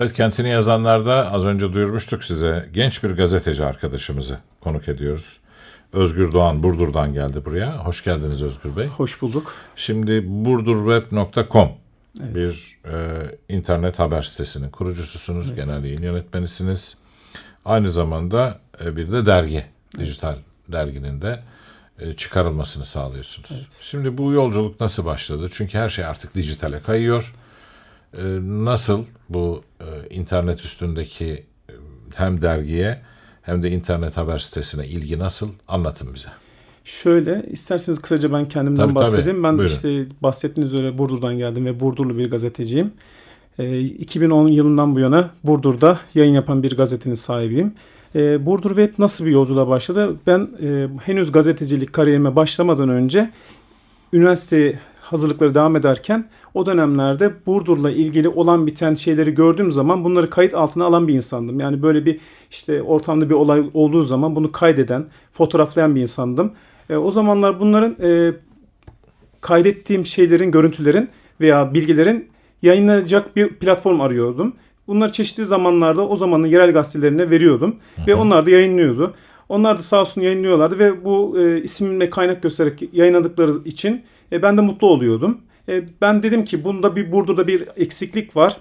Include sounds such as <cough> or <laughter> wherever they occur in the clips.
Evet Kentini yazanlarda az önce duyurmuştuk size genç bir gazeteci arkadaşımızı konuk ediyoruz. Özgür Doğan Burdur'dan geldi buraya. Hoş geldiniz Özgür Bey. Hoş bulduk. Şimdi burdurweb.com bir e, internet haber sitesinin kurucususunuz, genel yayın yönetmenisiniz. Aynı zamanda e, bir de dergi, dijital derginin de e, çıkarılmasını sağlıyorsunuz. Şimdi bu yolculuk nasıl başladı? Çünkü her şey artık dijitale kayıyor. E, nasıl bu e, internet üstündeki e, hem dergiye hem de internet haber sitesine ilgi nasıl? Anlatın bize. Şöyle isterseniz kısaca ben kendimden Tabii, tabii. bahsedeyim. Ben Buyurun. işte bahsettiğiniz üzere Burdur'dan geldim ve Burdurlu bir gazeteciyim. Ee, 2010 yılından bu yana Burdur'da yayın yapan bir gazetenin sahibiyim. Ee, Burdur Web nasıl bir yolculuğa başladı? Ben e, henüz gazetecilik kariyerime başlamadan önce üniversite hazırlıkları devam ederken o dönemlerde Burdur'la ilgili olan biten şeyleri gördüğüm zaman bunları kayıt altına alan bir insandım. Yani böyle bir işte ortamda bir olay olduğu zaman bunu kaydeden, fotoğraflayan bir insandım. E, o zamanlar bunların e, kaydettiğim şeylerin, görüntülerin veya bilgilerin yayınlanacak bir platform arıyordum. Bunları çeşitli zamanlarda o zamanın yerel gazetelerine veriyordum ve onlar da yayınlıyordu. Onlar da sağ olsun yayınlıyorlardı ve bu e, isimle kaynak göstererek yayınladıkları için e, ben de mutlu oluyordum. E, ben dedim ki bunda bir Burdur'da bir eksiklik var.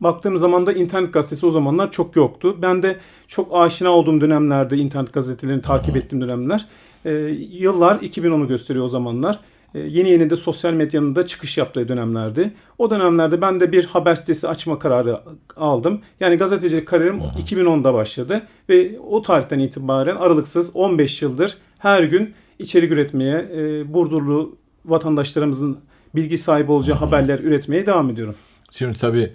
Baktığım zaman da internet gazetesi o zamanlar çok yoktu. Ben de çok aşina olduğum dönemlerde internet gazetelerini takip ettiğim dönemler. E, yıllar 2010'u gösteriyor o zamanlar. E, yeni yeni de sosyal medyanın da çıkış yaptığı dönemlerdi. O dönemlerde ben de bir haber sitesi açma kararı aldım. Yani gazetecilik kariyerim 2010'da başladı. Ve o tarihten itibaren aralıksız 15 yıldır her gün içerik üretmeye, e, Burdurlu vatandaşlarımızın bilgi sahibi olacağı haberler üretmeye devam ediyorum. Şimdi tabii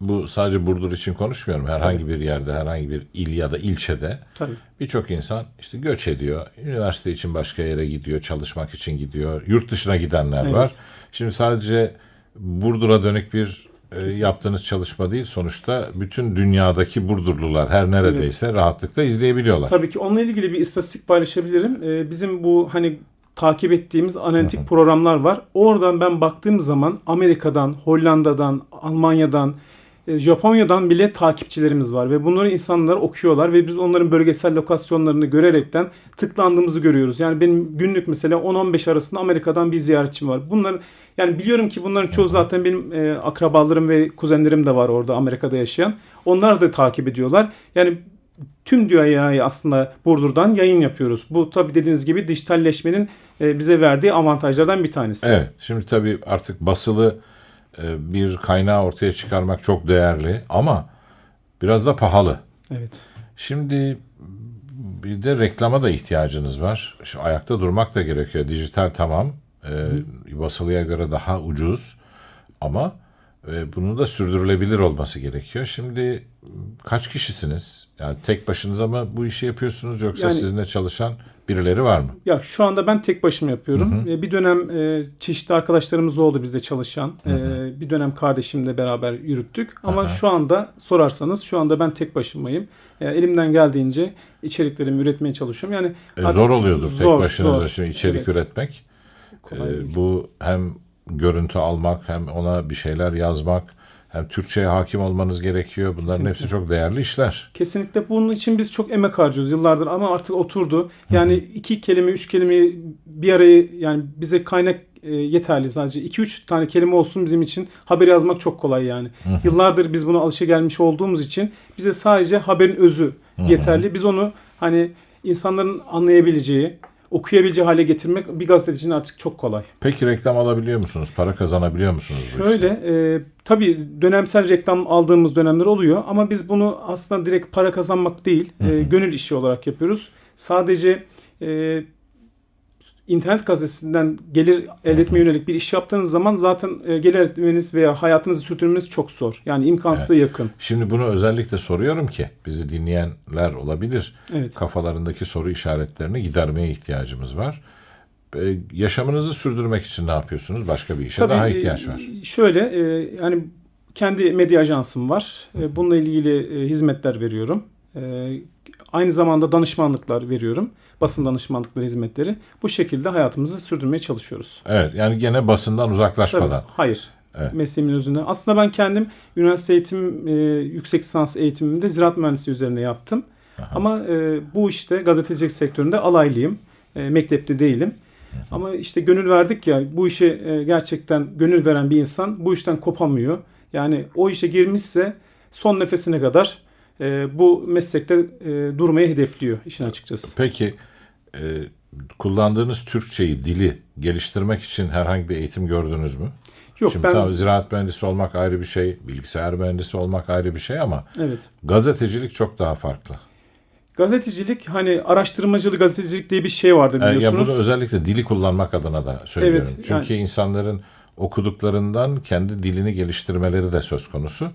bu sadece Burdur için konuşmuyorum. Herhangi bir yerde, herhangi bir il ya da ilçede Tabii. birçok insan işte göç ediyor. Üniversite için başka yere gidiyor, çalışmak için gidiyor. Yurt dışına gidenler Evet. var. Şimdi sadece Burdur'a dönük bir e, yaptığınız çalışma değil. Sonuçta bütün dünyadaki Burdurlular her neredeyse rahatlıkla izleyebiliyorlar. Tabii ki onunla ilgili bir istatistik paylaşabilirim. Ee, bizim bu hani takip ettiğimiz analitik programlar var. Oradan ben baktığım zaman Amerika'dan, Hollanda'dan, Almanya'dan, e, Japonya'dan bile takipçilerimiz var ve bunları insanlar okuyorlar ve biz onların bölgesel lokasyonlarını görerekten tıklandığımızı görüyoruz. Yani benim günlük mesela 10-15 arasında Amerika'dan bir ziyaretçim var. Bunlar yani biliyorum ki bunların çoğu zaten benim e, akrabalarım ve kuzenlerim de var orada Amerika'da yaşayan. Onlar da takip ediyorlar. Yani tüm dünyayı aslında Burdur'dan yayın yapıyoruz. Bu tabii dediğiniz gibi dijitalleşmenin e, bize verdiği avantajlardan bir tanesi. Evet. Şimdi tabii artık basılı e, bir kaynağı ortaya çıkarmak çok değerli ama biraz da pahalı. Evet. Şimdi bir de reklama da ihtiyacınız var. Şu ayakta durmak da gerekiyor. Dijital tamam. E, basılıya göre daha ucuz ama e, bunun da sürdürülebilir olması gerekiyor. Şimdi kaç kişisiniz? Yani tek başınıza mı bu işi yapıyorsunuz yoksa Yani- sizinle çalışan birileri var mı? Ya şu anda ben tek başıma yapıyorum. E, Bir dönem e, çeşitli arkadaşlarımız oldu bizde çalışan. E, bir dönem kardeşimle beraber yürüttük. Ama şu anda sorarsanız şu anda ben tek başımayım. E, elimden geldiğince içeriklerimi üretmeye çalışıyorum. Yani E, zor oluyordur zor, tek başınıza zor. şimdi içerik Evet. üretmek. Kolay E, bu hem görüntü almak hem ona bir şeyler yazmak hem Türkçe'ye hakim olmanız gerekiyor. Bunların Kesinlikle. hepsi çok değerli işler. Kesinlikle bunun için biz çok emek harcıyoruz yıllardır ama artık oturdu. Yani iki kelime, üç kelime bir araya yani bize kaynak e, yeterli sadece. iki üç tane kelime olsun bizim için haber yazmak çok kolay yani. Yıllardır biz buna alışa gelmiş olduğumuz için bize sadece haberin özü yeterli. Biz onu hani insanların anlayabileceği, okuyabileceği hale getirmek bir gazetecinin artık çok kolay. Peki reklam alabiliyor musunuz? Para kazanabiliyor musunuz bu işte? Şöyle e, tabii dönemsel reklam aldığımız dönemler oluyor ama biz bunu aslında direkt para kazanmak değil e, gönül işi olarak yapıyoruz. Sadece e, internet gazetesinden gelir elde etmeye yönelik bir iş yaptığınız zaman zaten e, gelir elde etmeniz veya hayatınızı sürdürmeniz çok zor. Yani imkansıza yakın. Şimdi bunu özellikle soruyorum ki bizi dinleyenler olabilir. Evet. Kafalarındaki soru işaretlerini gidermeye ihtiyacımız var. E, yaşamınızı sürdürmek için ne yapıyorsunuz? Başka bir işe Tabii, daha e, ihtiyaç var. Şöyle yani kendi medya ajansım var. Bununla ilgili hizmetler veriyorum. Aynı zamanda danışmanlıklar veriyorum. Basın danışmanlıkları hizmetleri. Bu şekilde hayatımızı sürdürmeye çalışıyoruz. Evet yani gene basından Tabii, uzaklaşmadan. hayır. Evet. mesleğimin özünde. Aslında ben kendim üniversite eğitim, e, yüksek lisans eğitimimde ziraat mühendisliği üzerine yaptım. Aha. Ama e, bu işte gazetecilik sektöründe alaylıyım. E, mektepte değilim. Ama işte gönül verdik ya bu işe e, gerçekten gönül veren bir insan bu işten kopamıyor. Yani o işe girmişse son nefesine kadar e, bu meslekte e, durmayı hedefliyor işin açıkçası. Peki e, kullandığınız Türkçeyi, dili geliştirmek için herhangi bir eğitim gördünüz mü? Yok Şimdi ben tamam, ziraat mühendisi olmak ayrı bir şey, bilgisayar mühendisi olmak ayrı bir şey ama evet. gazetecilik çok daha farklı. Gazetecilik hani araştırmacılık gazetecilik diye bir şey vardır Yani ya biliyorsunuz. bunu özellikle dili kullanmak adına da söylüyorum. Evet, Çünkü insanların okuduklarından kendi dilini geliştirmeleri de söz konusu.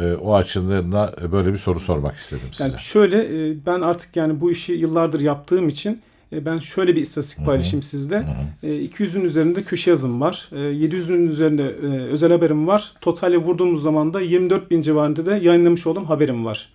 E, o açıdan böyle bir soru sormak istedim size. Yani şöyle e, ben artık yani bu işi yıllardır yaptığım için e, ben şöyle bir istatistik paylaşayım sizde. E, 200'ün üzerinde köşe yazım var. E, 700'ün üzerinde e, özel haberim var. Totale vurduğumuz zaman da 24 bin civarında da yayınlamış olduğum haberim var.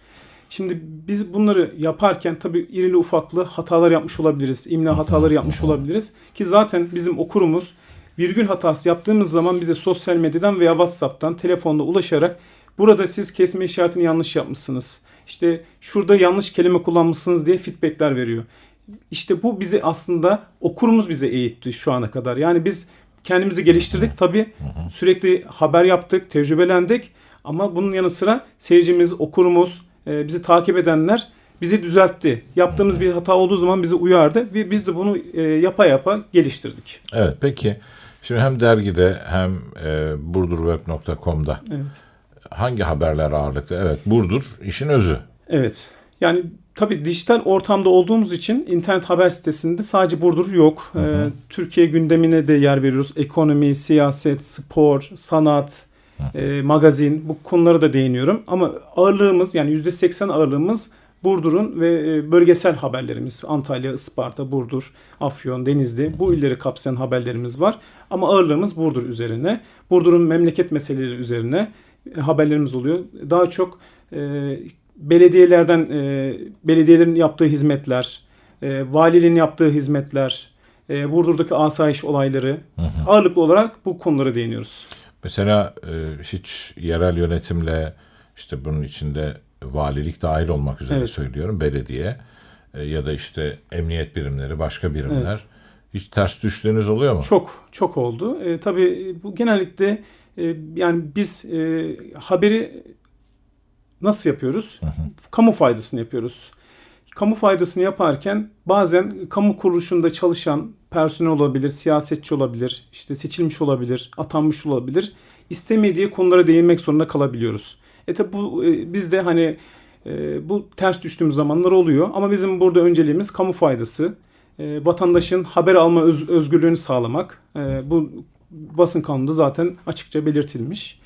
Şimdi biz bunları yaparken tabii irili ufaklı hatalar yapmış olabiliriz. İmla hataları yapmış olabiliriz. Ki zaten bizim okurumuz virgül hatası yaptığımız zaman bize sosyal medyadan veya WhatsApp'tan telefonda ulaşarak burada siz kesme işaretini yanlış yapmışsınız. İşte şurada yanlış kelime kullanmışsınız diye feedbackler veriyor. İşte bu bizi aslında okurumuz bize eğitti şu ana kadar. Yani biz kendimizi geliştirdik tabii. Sürekli haber yaptık, tecrübelendik. Ama bunun yanı sıra seyircimiz, okurumuz, e, bizi takip edenler bizi düzeltti. Yaptığımız bir hata olduğu zaman bizi uyardı ve biz de bunu e, yapa yapa geliştirdik. Evet peki şimdi hem dergide hem e, burdurweb.com'da Evet. Hangi haberler ağırlıklı? Evet Burdur işin özü. Evet. Yani tabii dijital ortamda olduğumuz için internet haber sitesinde sadece Burdur yok. Ee, Türkiye gündemine de yer veriyoruz. Ekonomi, siyaset, spor, sanat, e, magazin bu konulara da değiniyorum. Ama ağırlığımız yani %80 ağırlığımız Burdur'un ve e, bölgesel haberlerimiz. Antalya, Isparta, Burdur, Afyon, Denizli bu illeri kapsayan haberlerimiz var. Ama ağırlığımız Burdur üzerine. Burdur'un memleket meseleleri üzerine haberlerimiz oluyor. Daha çok e, belediyelerden e, belediyelerin yaptığı hizmetler, e, valiliğin yaptığı hizmetler, e, Burdur'daki asayiş olayları ağırlıklı olarak bu konulara değiniyoruz. Mesela e, hiç yerel yönetimle işte bunun içinde valilik dahil olmak üzere Evet. söylüyorum belediye e, ya da işte emniyet birimleri başka birimler Evet. hiç ters düştüğünüz oluyor mu? Çok çok oldu. E, tabii bu genellikle e, yani biz e, haberi nasıl yapıyoruz? Kamu faydasını yapıyoruz. Kamu faydasını yaparken bazen kamu kuruluşunda çalışan personel olabilir, siyasetçi olabilir, işte seçilmiş olabilir, atanmış olabilir. İstemediği konulara değinmek zorunda kalabiliyoruz. E tabi bu e, biz de hani e, bu ters düştüğümüz zamanlar oluyor ama bizim burada önceliğimiz kamu faydası. E, vatandaşın haber alma öz- özgürlüğünü sağlamak. E, bu basın kanununda zaten açıkça belirtilmiş.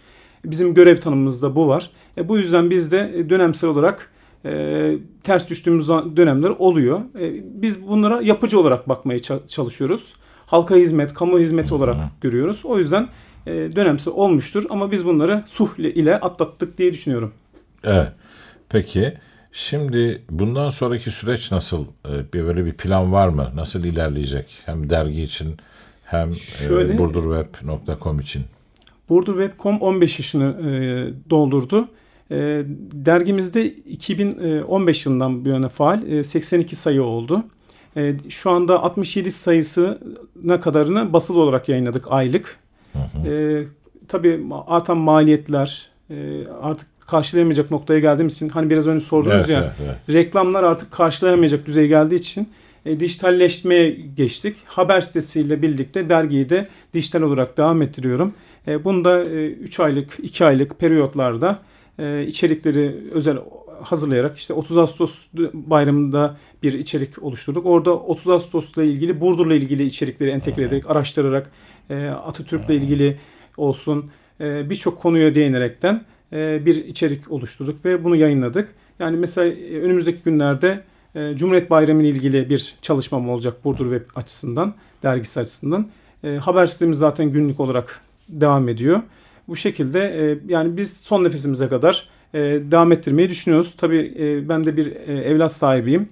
Bizim görev tanımımızda bu var. E, bu yüzden biz de e, dönemsel olarak e, ters düştüğümüz dönemler oluyor. E, biz bunlara yapıcı olarak bakmaya ça- çalışıyoruz. Halka hizmet, kamu hizmeti olarak görüyoruz. O yüzden e, dönemsel olmuştur ama biz bunları suh ile- atlattık diye düşünüyorum. Evet. Peki şimdi bundan sonraki süreç nasıl? E, böyle bir plan var mı? Nasıl ilerleyecek? Hem dergi için hem Şöyle- e, burdurweb.com için. Burdur Web.com 15 yaşını e, doldurdu. E, dergimizde 2015 yılından bu yana faal e, 82 sayı oldu. E, şu anda 67 sayısına kadarını basılı olarak yayınladık aylık. E, tabii artan maliyetler e, artık karşılayamayacak noktaya geldiğimiz için hani biraz önce sordunuz Evet, ya evet, evet. reklamlar artık karşılayamayacak düzeye geldiği için e, dijitalleşmeye geçtik. Haber sitesiyle birlikte dergiyi de dijital olarak devam ettiriyorum. E, bunu da 3 aylık, 2 aylık periyotlarda e, içerikleri özel hazırlayarak işte 30 Ağustos bayramında bir içerik oluşturduk. Orada 30 Ağustos'la ilgili Burdur'la ilgili içerikleri entegre ederek, araştırarak e, Atatürk'le ilgili olsun e, birçok konuya değinerekten e, bir içerik oluşturduk ve bunu yayınladık. Yani mesela e, önümüzdeki günlerde e, Cumhuriyet Bayramı ile ilgili bir çalışmam olacak Burdur Web açısından, dergisi açısından. E, haber sitemiz zaten günlük olarak devam ediyor. Bu şekilde e, yani biz son nefesimize kadar e, devam ettirmeyi düşünüyoruz. Tabii e, ben de bir e, evlat sahibiyim.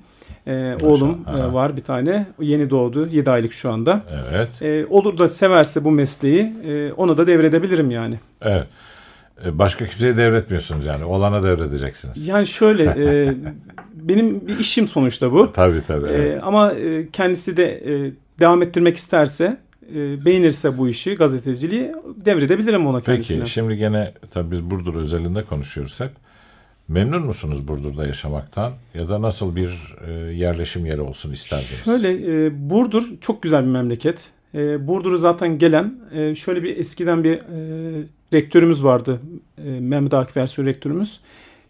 E, oğlum e, var bir tane. Yeni doğdu. 7 aylık şu anda. Evet. E, olur da severse bu mesleği e, ona da devredebilirim yani. Evet. Başka kimseye devretmiyorsunuz yani. Olana devredeceksiniz. Yani şöyle <laughs> e, benim bir işim sonuçta bu. Tabii tabii. evet. E, ama e, kendisi de e, devam ettirmek isterse e, beğenirse bu işi gazeteciliği devredebilirim ona kendisine. Peki şimdi gene tabii biz Burdur özelinde konuşuyoruz hep. Memnun musunuz Burdur'da yaşamaktan ya da nasıl bir e, yerleşim yeri olsun isterdiniz? Şöyle e, Burdur çok güzel bir memleket. E, Burdur'u zaten gelen e, şöyle bir eskiden bir e, rektörümüz vardı. E, Mehmet Akif Ersoy rektörümüz.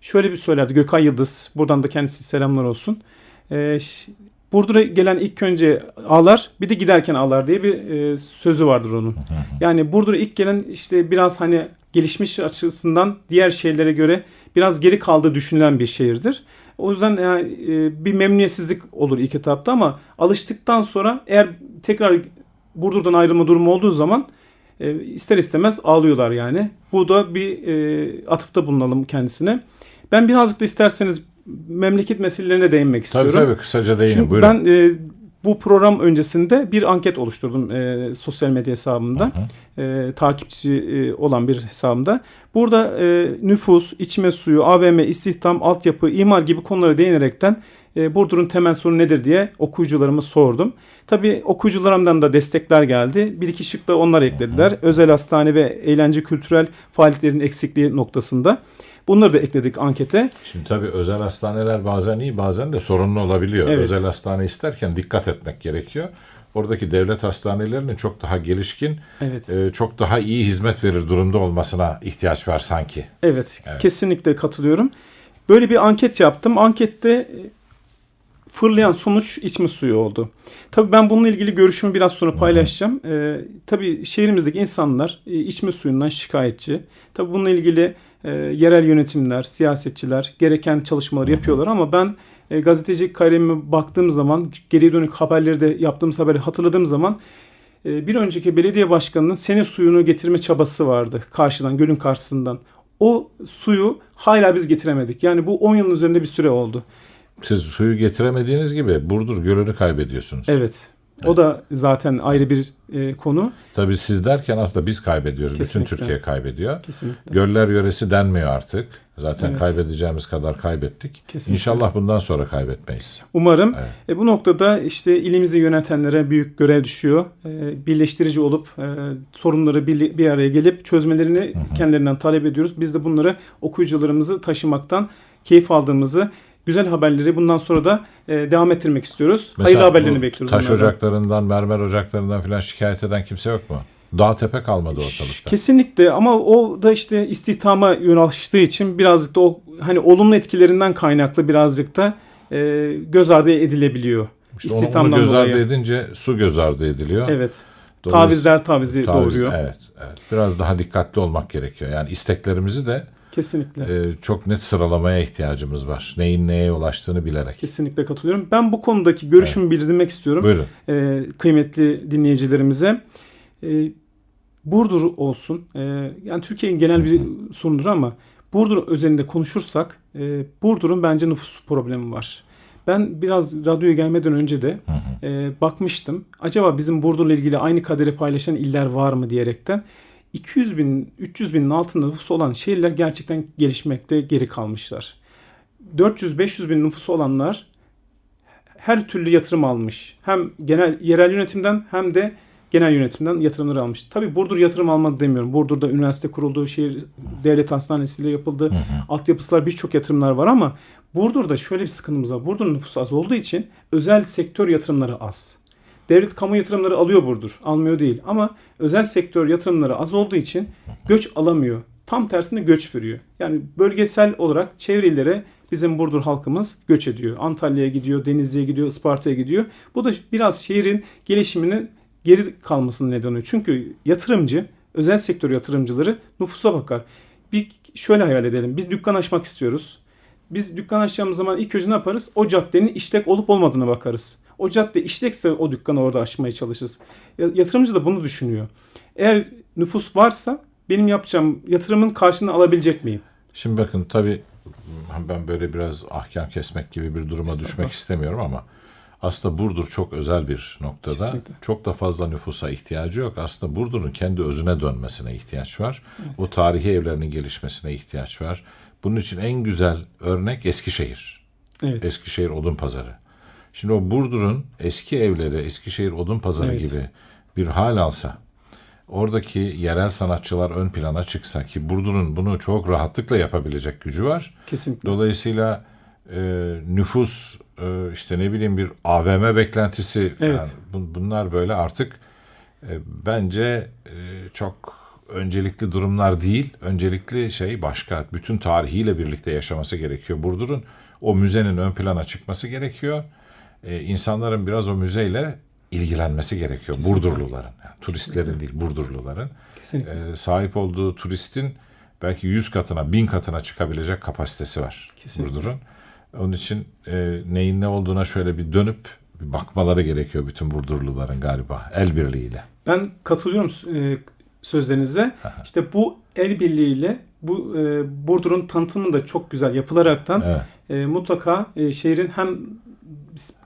Şöyle bir söylerdi Gökay Yıldız. Buradan da kendisi selamlar olsun. E, Burdur'a gelen ilk önce ağlar bir de giderken ağlar diye bir e, sözü vardır onun. Yani Burdur'a ilk gelen işte biraz hani gelişmiş açısından diğer şehirlere göre biraz geri kaldığı düşünülen bir şehirdir. O yüzden yani, e, bir memnuniyetsizlik olur ilk etapta ama alıştıktan sonra eğer tekrar Burdur'dan ayrılma durumu olduğu zaman e, ister istemez ağlıyorlar yani. Bu da bir e, atıfta bulunalım kendisine. Ben birazcık da isterseniz memleket meselelerine değinmek Tabii istiyorum. tabii kısaca değinin Çünkü buyurun. ben e, bu program öncesinde bir anket oluşturdum e, sosyal medya hesabımda. E, takipçi e, olan bir hesabımda. Burada e, nüfus, içme suyu, AVM, istihdam, altyapı, imar gibi konulara değinerekten e, Burdur'un temel sorunu nedir diye okuyucularıma sordum. Tabii okuyucularımdan da destekler geldi. Bir iki şık da onlar eklediler. Özel hastane ve eğlence kültürel faaliyetlerin eksikliği noktasında. Bunları da ekledik ankete. Şimdi tabii özel hastaneler bazen iyi bazen de sorunlu olabiliyor. Evet. Özel hastane isterken dikkat etmek gerekiyor. Oradaki devlet hastanelerinin çok daha gelişkin, Evet. e, çok daha iyi hizmet verir durumda olmasına ihtiyaç var sanki. Evet, Evet. kesinlikle katılıyorum. Böyle bir anket yaptım. Ankette e, fırlayan sonuç içme suyu oldu. Tabii ben bununla ilgili görüşümü biraz sonra paylaşacağım. Ee, tabii şehrimizdeki insanlar e, içme suyundan şikayetçi. Tabii bununla ilgili e, yerel yönetimler, siyasetçiler gereken çalışmaları yapıyorlar ama ben e, gazetecilik kariyerime baktığım zaman, geriye dönük haberleri de yaptığımız haberi hatırladığım zaman e, bir önceki belediye başkanının sene suyunu getirme çabası vardı karşıdan, gölün karşısından. O suyu hala biz getiremedik. Yani bu 10 yılın üzerinde bir süre oldu. Siz suyu getiremediğiniz gibi Burdur Gölü'nü kaybediyorsunuz. Evet. O da zaten ayrı bir e, konu. Tabii siz derken aslında biz kaybediyoruz. Kesinlikle. Bütün Türkiye kaybediyor. Kesinlikle. Göller yöresi denmiyor artık. Zaten Evet. kaybedeceğimiz kadar kaybettik. Kesinlikle. İnşallah bundan sonra kaybetmeyiz. Umarım Evet. e, bu noktada işte ilimizi yönetenlere büyük görev düşüyor. E, birleştirici olup e, sorunları bir, bir araya gelip çözmelerini kendilerinden talep ediyoruz. Biz de bunları okuyucularımızı taşımaktan keyif aldığımızı güzel haberleri bundan sonra da e, devam ettirmek istiyoruz. Hayırlı Mesela haberlerini bu bekliyoruz. Taş onlardan. ocaklarından, mermer ocaklarından filan şikayet eden kimse yok mu? Dağ tepe kalmadı ortalıkta. Kesinlikle ama o da işte istihdama yöneliştiği için birazcık da o hani olumlu etkilerinden kaynaklı birazcık da e, göz ardı edilebiliyor. İşte onu- onu İstihdamdan göz ardı dolayı. edince su göz ardı ediliyor. Evet. Tavizler tavizi Taviz- doğuruyor. Evet, evet. Biraz daha dikkatli olmak gerekiyor. Yani isteklerimizi de Kesinlikle. e, çok net sıralamaya ihtiyacımız var. Neyin neye ulaştığını bilerek. Kesinlikle katılıyorum. Ben bu konudaki görüşümü bildirmek istiyorum. Buyurun. Ee, kıymetli dinleyicilerimize. Ee, Burdur olsun. Ee, yani Türkiye'nin genel bir sorunudur ama Burdur özelinde konuşursak e, Burdur'un bence nüfus problemi var. Ben biraz radyoya gelmeden önce de e, bakmıştım. Acaba bizim Burdur'la ilgili aynı kaderi paylaşan iller var mı diyerekten. 200 bin, 300 binin altında nüfusu olan şehirler gerçekten gelişmekte geri kalmışlar. 400-500 bin nüfusu olanlar her türlü yatırım almış. Hem genel yerel yönetimden hem de genel yönetimden yatırımları almış. Tabii Burdur yatırım almadı demiyorum. Burdur'da üniversite kuruldu, şehir devlet hastanesiyle yapıldı. Altyapısılar birçok yatırımlar var ama Burdur'da şöyle bir sıkıntımız var. Burdur'un nüfusu az olduğu için özel sektör yatırımları az. Devlet kamu yatırımları alıyor Burdur. Almıyor değil. Ama özel sektör yatırımları az olduğu için göç alamıyor. Tam tersine göç veriyor. Yani bölgesel olarak çevre illere bizim Burdur halkımız göç ediyor. Antalya'ya gidiyor, Denizli'ye gidiyor, Isparta'ya gidiyor. Bu da biraz şehrin gelişiminin geri kalmasının nedeni. Çünkü yatırımcı, özel sektör yatırımcıları nüfusa bakar. Bir şöyle hayal edelim. Biz dükkan açmak istiyoruz. Biz dükkan açacağımız zaman ilk önce ne yaparız? O caddenin işlek olup olmadığına bakarız. O cadde işlekse o dükkanı orada açmaya çalışırız. Ya- Yatırımcı da bunu düşünüyor. Eğer nüfus varsa benim yapacağım yatırımın karşılığını alabilecek miyim? Şimdi bakın tabii ben böyle biraz ahkam kesmek gibi bir duruma düşmek istemiyorum ama aslında Burdur çok özel bir noktada. Kesinlikle. Çok da fazla nüfusa ihtiyacı yok. Aslında Burdur'un kendi özüne dönmesine ihtiyaç var. O tarihi evlerinin gelişmesine ihtiyaç var. Bunun için en güzel örnek Eskişehir. Evet. Eskişehir Odun Pazarı. Şimdi o Burdur'un eski evleri Eskişehir Odun Pazarı Evet. gibi bir hal alsa, oradaki yerel sanatçılar ön plana çıksa ki Burdur'un bunu çok rahatlıkla yapabilecek gücü var. Kesinlikle. Dolayısıyla e, nüfus e, işte ne bileyim bir AVM beklentisi Evet. bun- bunlar böyle artık e, bence e, çok öncelikli durumlar değil. Öncelikli şey başka. Bütün tarihiyle birlikte yaşaması gerekiyor. Burdur'un o müzenin ön plana çıkması gerekiyor. E, insanların biraz o müzeyle ilgilenmesi gerekiyor. Burdurluların. Yani turistlerin değil, Burdurluların Kesinlikle. e, sahip olduğu turistin belki 100 katına, 1000 katına çıkabilecek kapasitesi var Kesinlikle. Burdur'un. Onun için e, neyin ne olduğuna şöyle bir dönüp bir bakmaları gerekiyor bütün Burdurluların galiba el birliğiyle. Ben katılıyorum e, sözlerinize. İşte bu el birliğiyle bu e, Burdur'un tanıtımı da çok güzel yapılaraktan Evet. e, mutlaka e, şehrin hem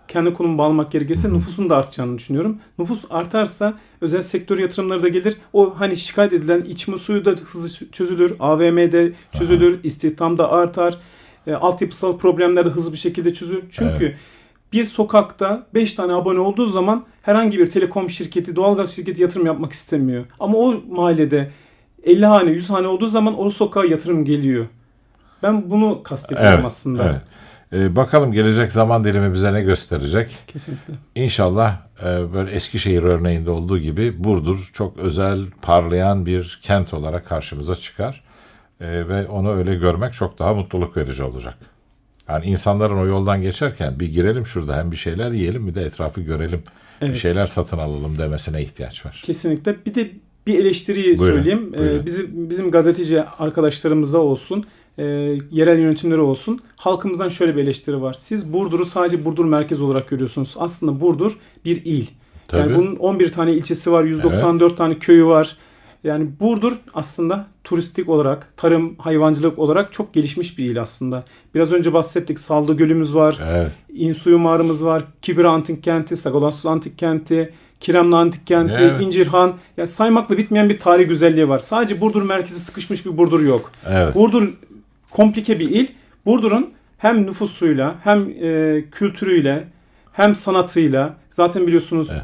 kendi konumu bağlamak gerekirse nüfusun da artacağını düşünüyorum. Nüfus artarsa özel sektör yatırımları da gelir. O hani şikayet edilen içme suyu da hızlı çözülür. AVM'de çözülür. istihdam da artar. E, altyapısal problemler de hızlı bir şekilde çözülür. Çünkü bir sokakta 5 tane abone olduğu zaman herhangi bir telekom şirketi, doğalgaz şirketi yatırım yapmak istemiyor. Ama o mahallede 50 hane, 100 hane olduğu zaman o sokağa yatırım geliyor. Ben bunu kastediyorum Evet, aslında. evet. E, bakalım gelecek zaman dilimi bize ne gösterecek. Kesinlikle. İnşallah e, böyle Eskişehir örneğinde olduğu gibi Burdur çok özel, parlayan bir kent olarak karşımıza çıkar. E, ve onu öyle görmek çok daha mutluluk verici olacak. Yani insanların o yoldan geçerken bir girelim şurada hem bir şeyler yiyelim bir de etrafı görelim. Evet. Bir şeyler satın alalım demesine ihtiyaç var. Kesinlikle. Bir de bir eleştiriyi Buyurun, söyleyeyim. Ee, buyurun. bizim bizim gazeteci arkadaşlarımızda olsun, e, yerel yönetimleri olsun. Halkımızdan şöyle bir eleştiri var. Siz Burdur'u sadece Burdur merkez olarak görüyorsunuz. Aslında Burdur bir il. Tabii. Yani bunun 11 tane ilçesi var, 194 tane köyü var. Yani Burdur aslında turistik olarak, tarım, hayvancılık olarak çok gelişmiş bir il aslında. Biraz önce bahsettik. Saldı Gölümüz var. Evet. İnsuyu mağaramız var. Kibir Antik Kenti, Sagalassus Antik Kenti, Kiremli Antik Kenti, Evet. İncirhan. Yani saymakla bitmeyen bir tarih güzelliği var. Sadece Burdur merkezi sıkışmış bir Burdur yok. Evet. Burdur komplike bir il. Burdur'un hem nüfusuyla hem e, kültürüyle hem sanatıyla zaten biliyorsunuz Evet.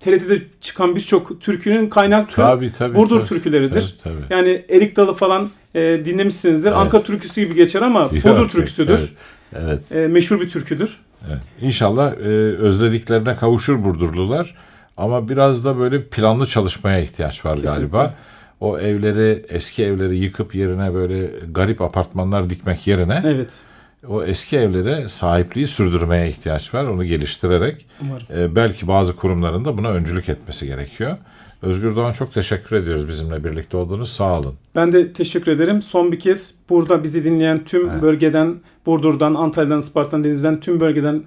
TRT'de çıkan birçok türkünün kaynak türü Tabii tabii. Burdur tabii. türküleridir. Tabii, tabii. Yani Erik Dalı falan e, dinlemişsinizdir. Ankara türküsü gibi geçer ama Burdur Yok, türküsüdür. Evet. evet. E, meşhur bir türküdür. Evet. İnşallah e, özlediklerine kavuşur Burdurlular. Ama biraz da böyle planlı çalışmaya ihtiyaç var Kesinlikle. galiba. O evleri, eski evleri yıkıp yerine böyle garip apartmanlar dikmek yerine Evet. o eski evlere sahipliği sürdürmeye ihtiyaç var. Onu geliştirerek e, belki bazı kurumların da buna öncülük etmesi gerekiyor. Özgür Doğan çok teşekkür ediyoruz bizimle birlikte olduğunuz. Sağ olun. Ben de teşekkür ederim. Son bir kez burada bizi dinleyen tüm bölgeden, Burdur'dan, Antalya'dan, Isparta'dan, Deniz'den tüm bölgeden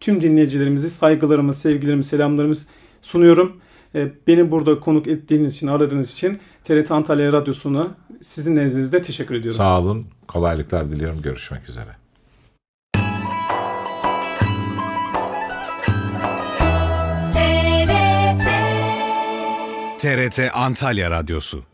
tüm dinleyicilerimizi saygılarımı, sevgilerimi, selamlarımı sunuyorum. Ee, Beni burada konuk ettiğiniz için, aradığınız için TRT Antalya Radyosu'na sizin nezdinizde teşekkür ediyorum. Sağ olun. Kolaylıklar diliyorum. Görüşmek üzere. TRT Antalya Radyosu